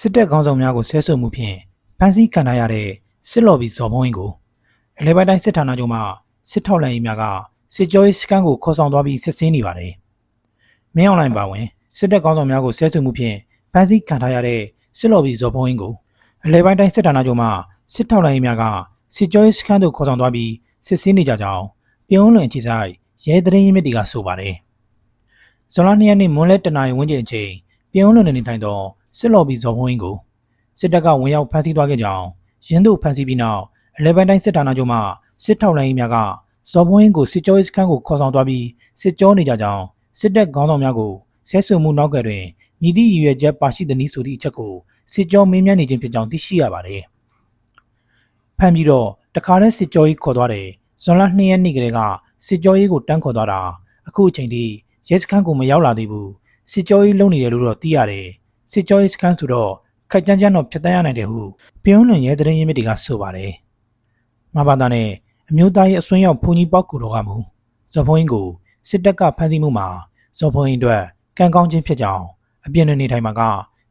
စစ်တပ်ခေါင်းဆောင်များကိုဆဲဆွမှုဖြင့်ဖမ်းဆီးခံထားရတဲ့စစ်လော်ဘီဇော်ဘုံရင်ကိုအလဲပိုင်းတိုင်းစစ်ဌာနချုပ်မှစစ်ထောက်လှမ်းရေးများကစစ်ကြောရေးစခန်းကိုခေါ်ဆောင်သွားပြီးစစ်ဆေးနေပါတယ်။မင်းအွန်လိုင်းပါဝင်စစ်တပ်ခေါင်းဆောင်များကိုဆဲဆွမှုဖြင့်ဖမ်းဆီးခံထားရတဲ့စစ်လော်ဘီဇော်ဘုံရင်ကိုအလဲပိုင်းတိုင်းစစ်ဌာနချုပ်မှစစ်ထောက်လှမ်းရေးများကစစ်ကြောရေးစခန်းသို့ခေါ်ဆောင်သွားပြီးစစ်ဆေးနေကြကြောင်းပြုံးလွင်ခြေဆိုင်ရဲသတင်းရင်းမြစ်တွေကဆိုပါတယ်။ ဇွန်လ2ရက်နေ့မွန်းလဲတနင်္လာရီဝန်းကျင်အချိန်ပြုံးလွင်နေထိုင်သောစစ်လော်ဘီဇော်ဘုံရင်ကိုစစ်တပ်ကဝင်ရောက်ဖမ်းဆီးသွားခဲ့ကြောင်းရင်းတို့ဖမ်းဆီးပြီးနောက်အလဲပိုင်းတိုင်းစစ်ဌာနချုပ်မှစစ်ထောက်လှမ်းရေးများကဇော်ဘုံရင်ကိုစစ်ကြောရေးစခန်းကိုခေါ်ဆောင်သွားပြီးစစ်ကြောနေကြကြောင်းစစ်တပ်ခေါင်းဆောင်များကိုဆဲဆွမှုနောက်ကတွင်မြည်သည့်ရည်ရွယ်ချက်ပါရှိသည်နည်းဆိုသည့်အချက်ကိုစစ်ကြောမင်းမြတ်နေခြင်းဖြစ်ကြောင်းသိရှိရပါတယ်။ဖမ်းပြီးတော့တခါတည်းစစ်ကြောရေးခေါ်သွားတယ်ဇွန်လ2ရက်နေ့ကလေးကစစ်ကြောရေးကိုတန်းခေါ်သွားတာအခုအချိန်ထိ ရဲစခန်းကိုမရောက်လာသေးဘူးစစ်ကြောရေးလုပ်နေတယ်လို့တော့သိရတယ်စစ်ကြောရေးစခန်းဆိုတော့ခက်ကြမ်းကြမ်းတော့ဖြတ်တန်းရနိုင်တယ်ဟုပြုံးလွန်ရဲသတင်းရင်းမြစ်တွေကဆိုပါတယ်မဘာသာနဲ့အမျိုးသားရေးအစွန်းရောက်ဘုံကြီးပေါက်ကူတော်ကမူဇော်ဖုံးရင်ကိုစစ်တပ်ကဖမ်းဆီးမှုမှာဇော်ဖုံးရင်အတွက်ကံကောင်းခြင်းဖြစ်ကြောင်းအပြင်းနေထိုင်မှာက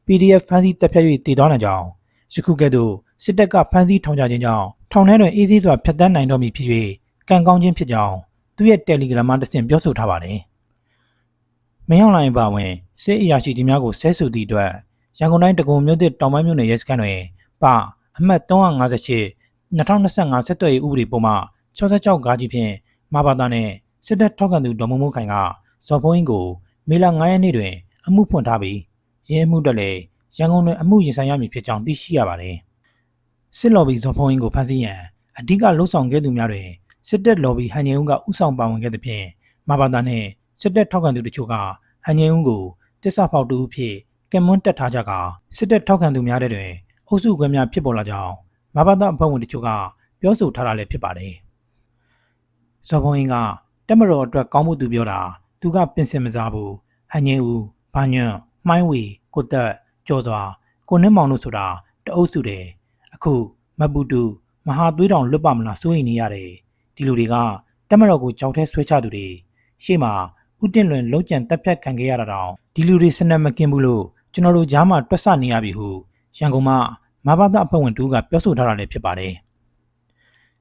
PDF ဖမ်းဆီးတပ်ဖြတ်၍တည်သွားနိုင်ကြောင်းယခုကဲ့သို့စစ်တပ်ကဖမ်းဆီးထောင်ချခြင်းကြောင့်ထောင်ထဲတွင်အေးဆေးစွာဖျက်ဆီးနိုင်တော့မည်ဖြစ်၍ကံကောင်းခြင်းဖြစ်ကြောင်းသူရဲ့ Telegram မှာတဆင့်ပြောဆိုထားပါတယ်။ မင်းအောင်လိုင်းပါဝင်စစ်အရာရှိကြီးများကိုဆဲဆိုသည့်အတွက်ရန်ကုန်တိုင်းတကုံမြို့သစ်တောင်ပိုင်းမြို့နယ်ရဲစခန်းတွင်ပအမှတ်358 2025စစ်တပ်ရေးဥပဒေပုံမှ66ဂါကြီးဖြင့်မဘာသာနှင့်စစ်တပ်ထောက်ခံသူဒေါ်မမိုးခိုင်ကဇော်ဖုံးရင်ကိုမေလ9ရက်နေ့တွင် အမှုဖွင့်ထားပြီးရဲမှုတက်လည်းရန်ကုန်တွင်အမှုရင်ဆိုင်ရမည်ဖြစ်ကြောင်းသိရှိရပါတယ်။စစ်လော်ဘီဇော်ဖုံးရင်ကိုဖမ်းဆီးရန်အဓိကလှုံ့ဆော်ခဲ့သူများတွင်စစ်တပ်လော်ဘီဟန်ညင်ဦးကဥဆောင်ပါဝင်ခဲ့သဖြင့်မဘာသာနှင့် စစ်တပ်ထောက်ခံသူတို့ချို့ကဟန်ညင်ဦးကိုတစ္ဆဖောက်တူအဖြစ်ကင်မွန်းတက်ထားကြကစစ်တပ်ထောက်ခံသူများတဲ့တွင်အုပ်စုခွဲများဖြစ်ပေါ်လာကြောင်းမဘာသာအဖွဲ့ဝင်တို့ချို့ကပြောဆိုထားတာလည်းဖြစ်ပါတယ်။ဇော်ဘုံရင်ကတက်မတော်အတွက်ကောင်းမှုသူပြောတာသူကပင်စင်မစားဘူးဟန်ညင်ဦးဘာညွန့်မှိုင်းဝီကိုတက်ကျော်စွာကိုနှင်းမောင်တို့ဆိုတာတအုပ်စုတယ်အခုမပူတူမဟာသွေးတောင်လွတ်ပါမလားစိုးရိမ်နေရတယ်ဒီလူတွေကတက်မတော်ကိုကြောက်ထဲဆွဲချသူတွေရှေ့မှာ ဥတင်လွင်လုံးကြံတက်ဖြတ်ခံခဲ့ရတာတောင်ဒီလူတွေစနက်မကင်းဘူးလို့ကျွန်တော်တို့ကြားမှာတွက်ဆနေရပြီဟုရန်ကုန်မှာမဘာသာအဖွဲ့ဝင်တူကပြောဆိုထားတာလည်းဖြစ်ပါတယ်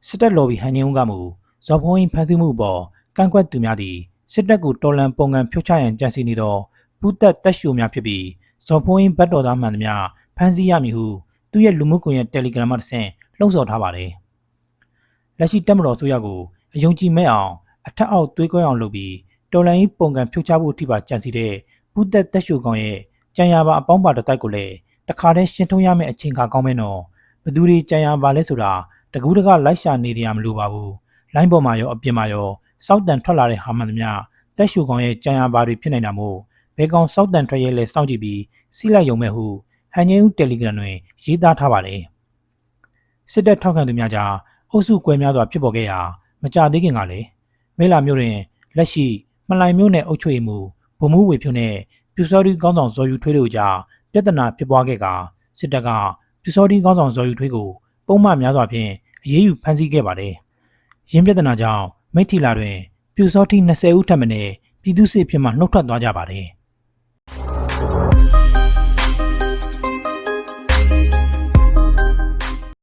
စစ်တပ်လော်ဘီဟန်ညင်းဦးကမူဇော်ဖုံးရင်ဖန်ဆီးမှုပေါ်ကန့်ကွက်သူများသည်စစ်တပ်ကိုတော်လန်ပုံကံဖြုတ်ချရန်ကြံစည်နေသောပူသက်တက်ရှိုများဖြစ်ပြီးဇော်ဖုံးရင်ဘတ်တော်သားမှန်သမျှဖမ်းဆီးရမည်ဟုသူရဲ့လူမှုကွန်ရက် Telegram မှာတစ်ဆင့်လှုံ့ဆော်ထားပါတယ်လက်ရှိတက်မတော်ဆိုရကိုအယုံကြည်မဲ့အောင်အထက်အောက်သွေးကွဲအောင်လုပ်ပြီး တော်လန်ကြီးပုံကံဖြုတ်ချဖို့အထိပါကြံစီတဲ့ပူသက်တက်ရှိုကောင်ရဲ့ကြံရပါအပေါင်းပါတစ်တိုက်ကိုလည်းတခါတည်းရှင်းထုံးရမယ့်အချိန်ခါကောင်းမဲ့နော်ဘသူတွေကြံရပါလဲဆိုတာတကူးတကလိုက်ရှာနေကြရမလို့ပါဘူးလိုင်းပေါ်မှာရောအပြင်မှာရောစောက်တန်ထွက်လာတဲ့ဟာမှန်သမျှတက်ရှူကောင်ရဲ့ကြံရပါတွေဖြစ်နေတာမို့ဘဲကောင်စောက်တန်ထွက်ရဲလဲစောင့်ကြည့်ပြီးစီးလိုက်ရုံမဲ့ဟုဟန်ငင်းဦးတယ်လီဂရမ်တွင်ရေးသားထားပါတယ်စစ်တပ်ထောက်ခံသူများကြားအုပ်စုကွဲများစွာဖြစ်ပေါ်ခဲ့ရာမကြသေးခင်ကလည်းမဲလာမျိုးတွင်လက်ရှိ မလိုင်မျိုးနယ်အုပ်ချုပ်ရေးမှုဗိုလ်မှူးဝေဖြိုးနဲ့ပြူစော်ဒီကောင်းဆောင်ဇော်ယူထွေးတို့ကြားပြဿနာဖြစ်ပွားခဲ့ကစစ်တပ်ကပြူစော်ဒီကောင်းဆောင်ဇော်ယူထွေးကိုပုံမှန်များစွာဖြင့်အရေးယူဖမ်းဆီးခဲ့ပါတယ်။ရင်းပြဿနာကြောင့်မိထီလာတွင်ပြူစောတိ20ဦးထပ်မံပြည်သူစစ်ဖြစ်မှနှုတ်ထွက်သွားကြပါတယ်။